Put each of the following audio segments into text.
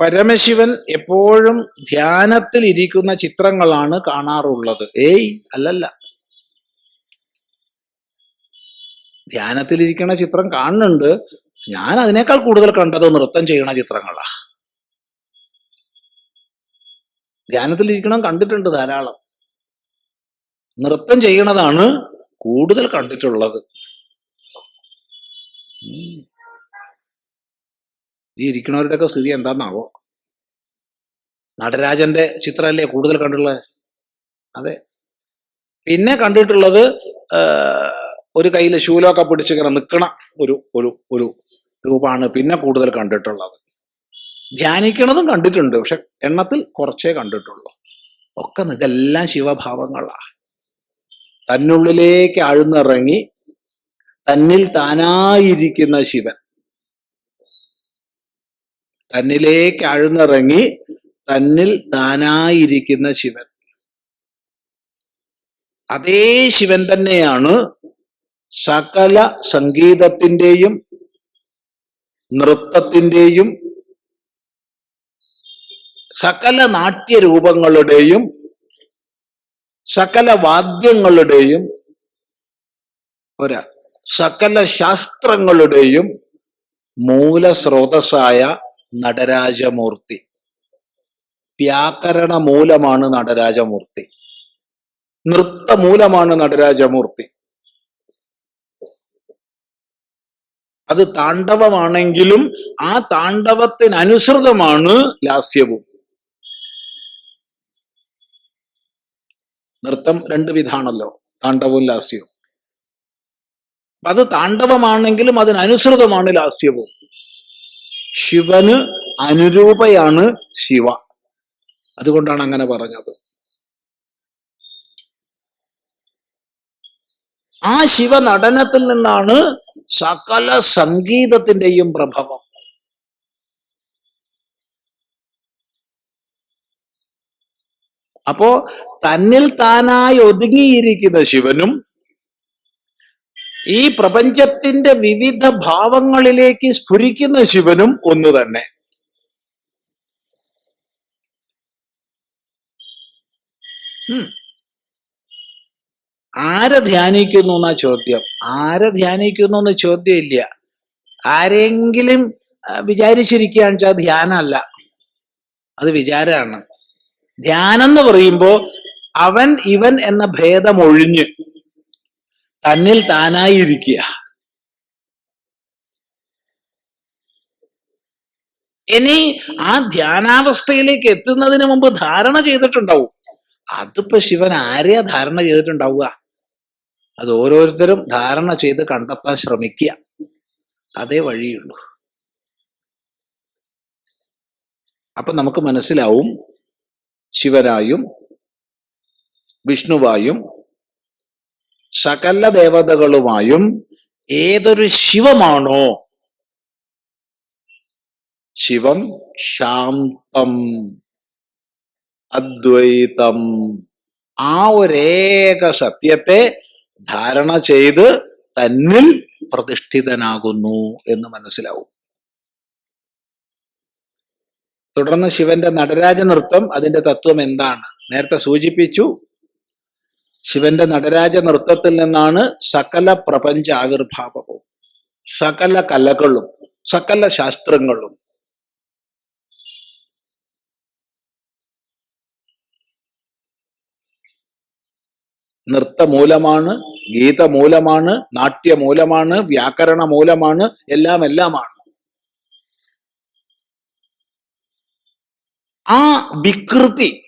പരമശിവൻ എപ്പോഴും ധ്യാനത്തിൽ ഇരിക്കുന്ന ചിത്രങ്ങളാണ് കാണാറുള്ളത്. ഏയ് അല്ലല്ല. ധ്യാനത്തിൽ ഇരിക്കുന്ന ചിത്രം കാണുന്നുണ്ട്. ഞാൻ അതിനേക്കാൾ കൂടുതൽ കണ്ടത് നൃത്തം ചെയ്യണ ചിത്രങ്ങളാ. ധ്യാനത്തിലിരിക്കണം കണ്ടിട്ടുണ്ട് ധാരാളം. നൃത്തം ചെയ്യണതാണ് കൂടുതൽ കണ്ടിട്ടുള്ളത്. ഈ ഇരിക്കണവരുടെയൊക്കെ സ്ഥിതി എന്താണെന്നാവോ? നടരാജന്റെ ചിത്രമല്ലേ കൂടുതൽ കണ്ടിട്ടുള്ളത്? അതെ. പിന്നെ കണ്ടിട്ടുള്ളത് ഒരു കയ്യിൽ ശൂലമൊക്കെ പിടിച്ചിങ്ങനെ നിൽക്കണ ഒരു ഒരു ഒരു രൂപമാണ് പിന്നെ കൂടുതൽ കണ്ടിട്ടുള്ളത്. ധ്യാനിക്കണതും കണ്ടിട്ടുണ്ട് പക്ഷെ എണ്ണത്തിൽ കുറച്ചേ കണ്ടിട്ടുള്ളൂ. ഒക്കെ ഇതെല്ലാം ശിവഭാവങ്ങളാ. തന്നുള്ളിലേക്ക് ആഴ്ന്നിറങ്ങി തന്നിൽ താനായിരിക്കുന്ന ശിവൻ. തന്നിലേക്ക് ആഴ്ന്നിറങ്ങി തന്നിൽ താനായിരിക്കുന്ന ശിവൻ. അതേ ശിവൻ തന്നെയാണ് സകല സംഗീതത്തിന്റെയും നൃത്തത്തിന്റെയും സകല നാട്യരൂപങ്ങളുടെയും സകല വാദ്യങ്ങളുടെയും ഒരാ സകല ശാസ്ത്രങ്ങളുടെയും മൂലസ്രോതസ്സായ നടരാജമൂർത്തി. വ്യാകരണ മൂലമാണ് നടരാജമൂർത്തി. നൃത്തമൂലമാണ് നടരാജമൂർത്തി. അത് താണ്ഡവമാണെങ്കിലും ആ താണ്ഡവത്തിനനുസൃതമാണ് ലാസ്യവും. നൃത്തം രണ്ട് വിധാണല്ലോ താണ്ഡവവും ലാസ്യവും. അത് താണ്ഡവമാണെങ്കിലും അതിനനുസൃതമാണ് ലാസ്യവും. ശിവന് അനുരൂപയാണ് ശിവ. അതുകൊണ്ടാണ് അങ്ങനെ പറഞ്ഞത്. ആ ശിവ നടനത്തിൽ നിന്നാണ് സകല സംഗീതത്തിന്റെയും പ്രഭവം. അപ്പോ തന്നിൽ താനായി ഒതുങ്ങിയിരിക്കുന്ന ശിവനും ഈ പ്രപഞ്ചത്തിന്റെ വിവിധ ഭാവങ്ങളിലേക്ക് സ്ഫുരിക്കുന്ന ശിവനും ഒന്ന് തന്നെ. ആരെ ധ്യാനിക്കുന്നു എന്നാ ചോദ്യം? ആരെ ധ്യാനിക്കുന്നു എന്ന് ചോദ്യം ഇല്ല ആരെങ്കിലും വിചാരിച്ചിരിക്കുകയാണെന്ന് വെച്ചാൽ ധ്യാനമല്ല. അത് വിചാരമാണ്. ധ്യാനം എന്ന് പറയുമ്പോ അവൻ ഇവൻ എന്ന ഭേദം ഒഴിഞ്ഞ് തന്നിൽ താനായിരിക്കുക. ഇനി ആ ധ്യാനാവസ്ഥയിലേക്ക് എത്തുന്നതിന് മുമ്പ് ധാരണ ചെയ്തിട്ടുണ്ടാവും. അതിപ്പോ ശിവൻ ആരെയാ ധാരണ ചെയ്തിട്ടുണ്ടാവുക? അത് ഓരോരുത്തരും ധാരണ ചെയ്ത് കണ്ടെത്താൻ ശ്രമിക്കുക. അതേ വഴിയുള്ളൂ. അപ്പൊ നമുക്ക് മനസ്സിലാവും ശിവനായും വിഷ്ണുവായും സകല ദേവതകളുമായും ഏതൊരു ശിവമാണോ? ശിവം ശാന്തം അദ്വൈതം. ആ ഒരേക സത്യത്തെ ധാരണ ചെയ്ത് തന്നിൽ പ്രതിഷ്ഠിതനാകുന്നു എന്ന് മനസ്സിലാവും. തുടർന്ന് ശിവന്റെ നടരാജ നൃത്തം അതിന്റെ തത്വം എന്താണ്? നേരത്തെ സൂചിപ്പിച്ചു. ശിവന്റെ നടരാജ നൃത്തത്തിൽ നിന്നാണ് സകല പ്രപഞ്ച ആവിർഭാവവും സകല കലകളും സകല ശാസ്ത്രങ്ങളും നൃത്തമൂലമാണ് ഗീതമൂലമാണ് നാട്യമൂലമാണ് വ്യാകരണ മൂലമാണ് എല്ലാം എല്ലാമാണ് ആ വികൃതി.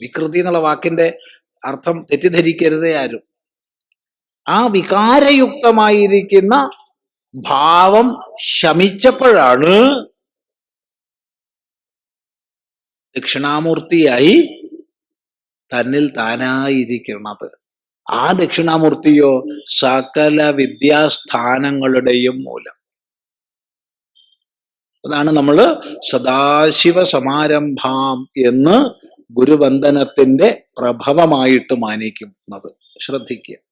വികൃതി എന്നുള്ള വാക്കിന്റെ അർത്ഥം തെറ്റിദ്ധരിക്കരുതേ ആരും. ആ വികാരയുക്തമായിരിക്കുന്ന ഭാവം ശമിച്ചപ്പോഴാണ് ദക്ഷിണാമൂർത്തിയായി തന്നിൽ താനായിരിക്കുന്നത്. ആ ദക്ഷിണാമൂർത്തിയോ സകല വിദ്യാസ്ഥാനങ്ങളുടെയും മൂലം. അതാണ് നമ്മൾ സദാശിവ സമാരംഭാം എന്ന് ഗുരുവന്ദനത്തിന്റെ പ്രഭവമായിട്ട് മാനിക്കുന്നത്. ശ്രദ്ധിക്കുക.